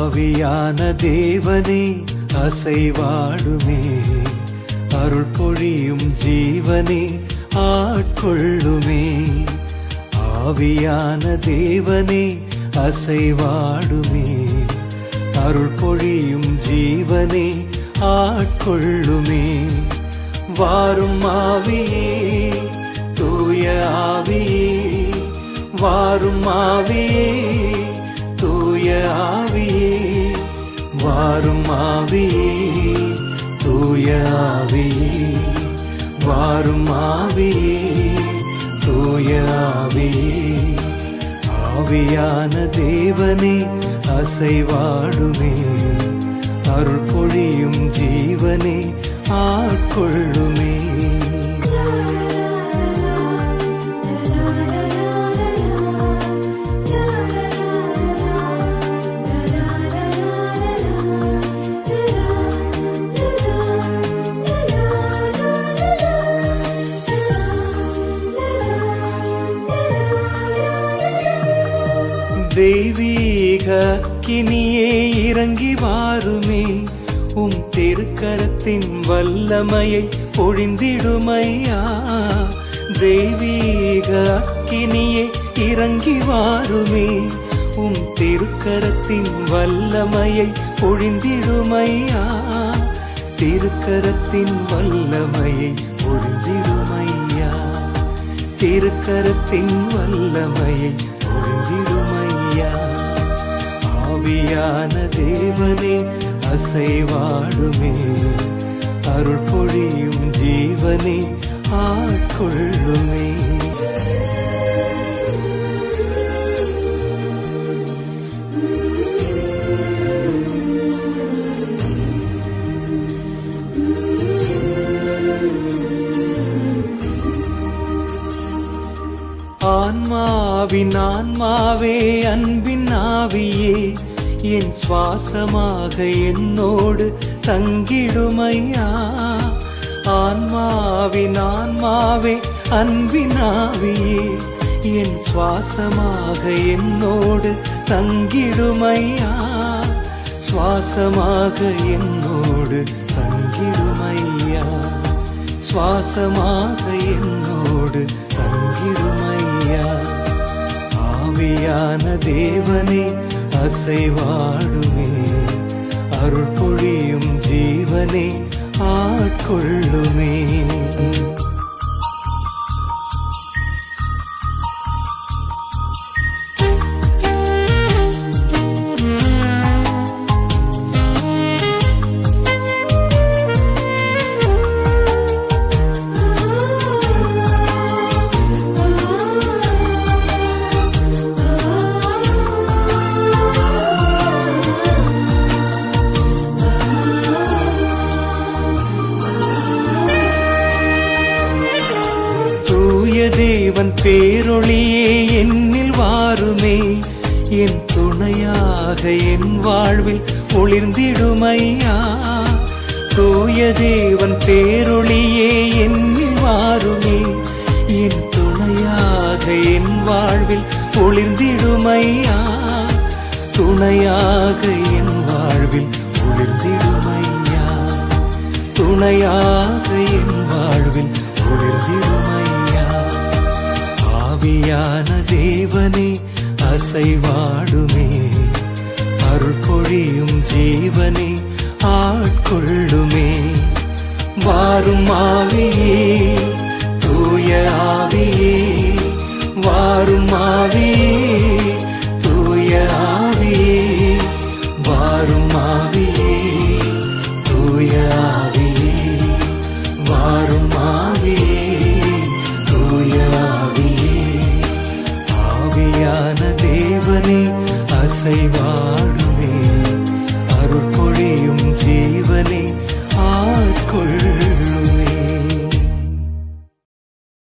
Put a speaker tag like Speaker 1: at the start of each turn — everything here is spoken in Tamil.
Speaker 1: ஆவியான தேவனே அசைவாடுமே. அருள் பொழியும் ஜீவனே ஆட்கொள்ளுமே. ஆவியான தேவனே அசைவாடுமே. அருள் பொழியும் ஜீவனே ஆட்கொள்ளுமே. வாரும் ஆவியே தூய ஆவியே. வாரும் ஆவியே வாரும் ஆவியே தூய ஆவியே வாரும் ஆவியே தூய ஆவியே ஆவியான தேவனே அசைவாடுமே. அருள் பொழியும் ஜீவனே ஆட்கொள்ளுமே. தெய்வீக கினியே இறங்கி வாருமே. உம் திருக்கரத்தின் வல்லமையை பொழிந்திடுமையா. தெய்வீக கினியே இறங்கி வாருமே. உம் திருக்கரத்தின் வல்லமையை பொழிந்திடுமையா. திருக்கரத்தின் வல்லமையை பொழிந்திடுமையா. திருக்கரத்தின் வல்லமையை ஆவியான தேவனே அசைவாடுமே. அருள் பொழியும் ஜீவனே ஆட்கொள்ளுமே. ஆன்மாவின் ஆன்மாவே அன்பின் ஆவியே. என் சுவாசமாக என்னோடு தங்கிடுமையா? ஆன்மாவின் ஆன்மாவே அன்பினாவியே என் சுவாசமாக என்னோடு தங்கிடுமையா? சுவாசமாக என்னோடு தங்கிடுமையா? சுவாசமாக என்னோடு தங்கிடுமையா? ஆவியான தேவனே அசைவாடுமே அருள் பொழியும் ஜீவனை ஆட்கொள்ளுமே. தூய தேவன் பேரொளியே என்னில் வாருமே. என் துணையாக என் வாழ்வில் ஒளிர்ந்திடுமையா. தூய தேவன் பேரொளியே என்னில் வாருமே. என் துணையாக என் வாழ்வில் ஒளிர்ந்திடுமையா. துணையாக என் வாழ்வில் ஒளிர்ந்திடுமையா. துணையாக என் வாழ்வில் ஒளிர்ந்திடுமையா. ஆவியான தேவனே அசைவாடுமே. அருள் பொழியும் ஜீவனே ஆட்கொள்ளுமே. வாரும் ஆவியே தூய ஆவியே வாரும் ஆ 啊